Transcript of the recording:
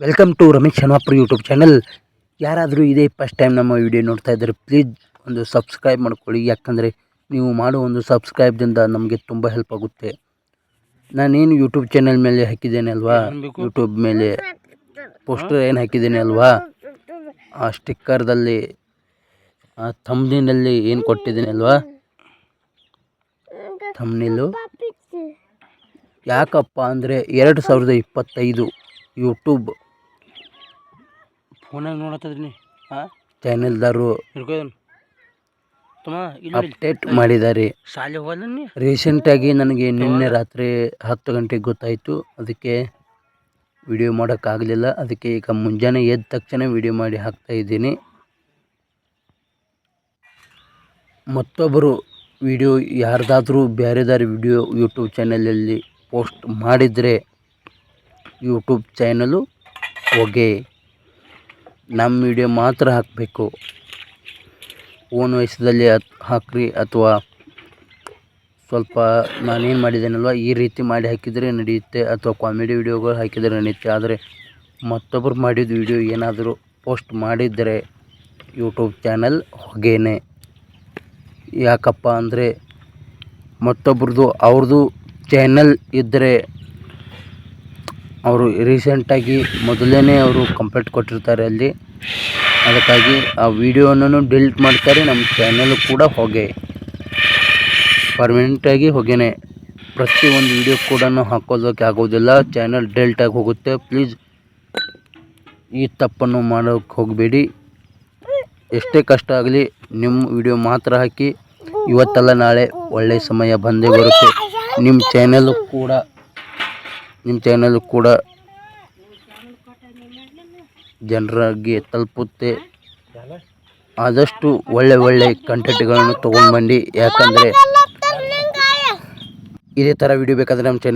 Welcome to Ramesh Sharmapur YouTube channel ಯಾರಾದರೂ ಇದೇ first time ನಮ್ಮ ವಿಡಿಯೋ ನೋಡ್ತಾ ಇದ್ದಾರೆ ಪ್ಲೀಸ್ ಒಂದು ಸಬ್ಸ್ಕ್ರೈಬ್ ಮಾಡ್ಕೊಳ್ಳಿ. ಯಾಕಂದರೆ ನೀವು ಮಾಡೋ ಒಂದು ಸಬ್ಸ್ಕ್ರೈಬ್ದಿಂದ ನಮಗೆ ತುಂಬ ಹೆಲ್ಪ್ ಆಗುತ್ತೆ. ನಾನೇನು ಯೂಟ್ಯೂಬ್ ಚಾನಲ್ ಮೇಲೆ ಹಾಕಿದ್ದೇನೆ ಅಲ್ವಾ? ಯೂಟ್ಯೂಬ್ ಮೇಲೆ ಪೋಸ್ಟರ್ ಏನು ಹಾಕಿದ್ದೇನೆ ಅಲ್ವಾ? ಆ ಸ್ಟಿಕ್ಕರ್ದಲ್ಲಿ ಆ ಥಂಬ್ನಿನಲ್ಲಿ ಏನು ಕೊಟ್ಟಿದ್ದೀನಿ ಅಲ್ವಾ? ಥಂಬ್ನಿಲ್ಲು ಯಾಕಪ್ಪ ಅಂದರೆ ಎರಡು ಸಾವಿರದ ಇಪ್ಪತ್ತೈದು ಯೂಟ್ಯೂಬ್ ಫೋನಾಗ ನೋಡತ್ತದ್ರಿ ಹಾಂ ಚಾನೆಲ್ದಾರು ಹಿಡ್ಕೋದನ್ ತಮ್ಮ ಇಲ್ಲಿ ಅಪ್ಡೇಟ್ ಮಾಡಿದ್ದಾರೆ ಶಾಲೆ ಹೋಗಲ್ಲ ನೀ? ರೀಸೆಂಟಾಗಿ ನನಗೆ ನಿನ್ನೆ ರಾತ್ರಿ ಹತ್ತು ಗಂಟೆಗೆ ಗೊತ್ತಾಯಿತು. ಅದಕ್ಕೆ ವಿಡಿಯೋ ಮಾಡೋಕ್ಕಾಗಲಿಲ್ಲ. ಅದಕ್ಕೆ ಈಗ ಮುಂಜಾನೆ ಎದ್ದ ತಕ್ಷಣ ವಿಡಿಯೋ ಮಾಡಿ ಹಾಕ್ತಾ ಇದ್ದೀನಿ. ಮತ್ತೊಬ್ಬರು ವಿಡಿಯೋ ಯಾರ್ದಾದ್ರೂ ಬೇರೆದಾರ ವಿಡಿಯೋ ಯೂಟ್ಯೂಬ್ ಚಾನಲಲ್ಲಿ ಪೋಸ್ಟ್ ಮಾಡಿದರೆ ಯೂಟ್ಯೂಬ್ ಚಾನಲು ಹೋಗೆ ನಮ್ಮ ವಿಡಿಯೋ ಮಾತ್ರ ಹಾಕಬೇಕು. ಓನ್ ವಯಸ್ಸದಲ್ಲಿ ಹಾಕ್ರಿ ಅಥವಾ ಸ್ವಲ್ಪ ನಾನೇನು ಮಾಡಿದ್ದೇನಲ್ವ, ಈ ರೀತಿ ಮಾಡಿ ಹಾಕಿದರೆ ನಡೆಯುತ್ತೆ ಅಥವಾ ಕಾಮಿಡಿ ವಿಡಿಯೋಗಳು ಹಾಕಿದರೆ ನಡೆಯುತ್ತೆ. ಆದರೆ ಮತ್ತೊಬ್ಬರು ಮಾಡಿದ ವಿಡಿಯೋ ಏನಾದರೂ ಪೋಸ್ಟ್ ಮಾಡಿದರೆ ಯೂಟ್ಯೂಬ್ ಚಾನಲ್ ಹೊಗೆನೆ. ಯಾಕಪ್ಪ ಅಂದರೆ ಮತ್ತೊಬ್ರದ್ದು ಅವ್ರದ್ದು ಚಾನಲ್ ಇದ್ದರೆ ಅವರು ರೀಸೆಂಟಾಗಿ ಮೊದಲೇ ಅವರು ಕಂಪ್ಲೇಂಟ್ ಕೊಟ್ಟಿರ್ತಾರೆ ಅಲ್ಲಿ. ಅದಕ್ಕಾಗಿ ಆ ವೀಡಿಯೋನೂ ಡಿಲೀಟ್ ಮಾಡ್ತಾರೆ, ನಮ್ಮ ಚಾನಲ್ ಕೂಡ ಹೊಗೆ. ಪರ್ಮನೆಂಟಾಗಿ ಹೊಗೆನೆ. ಪ್ರತಿಯೊಂದು ವಿಡಿಯೋ ಕೂಡ ಹಾಕೋದಕ್ಕೆ ಆಗೋದಿಲ್ಲ ಚಾನಲ್ ಡೆಲ್ಟಾಗಿ ಹೋಗುತ್ತೆ. ಪ್ಲೀಸ್ ಈ ತಪ್ಪನ್ನು ಮಾಡೋಕ್ಕೆ ಹೋಗಬೇಡಿ. ಎಷ್ಟೇ ಕಷ್ಟ ಆಗಲಿ ನಿಮ್ಮ ವಿಡಿಯೋ ಮಾತ್ರ ಹಾಕಿ. ಇವತ್ತಲ್ಲ ನಾಳೆ ಒಳ್ಳೆಯ ಸಮಯ ಬಂದೇ ಬರುತ್ತೆ. ನಿಮ್ಮ ಚಾನಲ್ ಕೂಡ ನಿಮ್ಮ ಚಾನಲ್ ಕೂಡ ಜನರಾಗಿ ತಲುಪುತ್ತೆ. ಆದಷ್ಟು ಒಳ್ಳೆ ಒಳ್ಳೆ ಕಂಟೆಂಟ್ಗಳನ್ನು ತೊಗೊಂಡು ಬಂದು ಯಾಕಂದರೆ ಇದೇ ಥರ ವಿಡಿಯೋ ಬೇಕಾದರೆ ನಮ್ಮ ಚಾನಲ್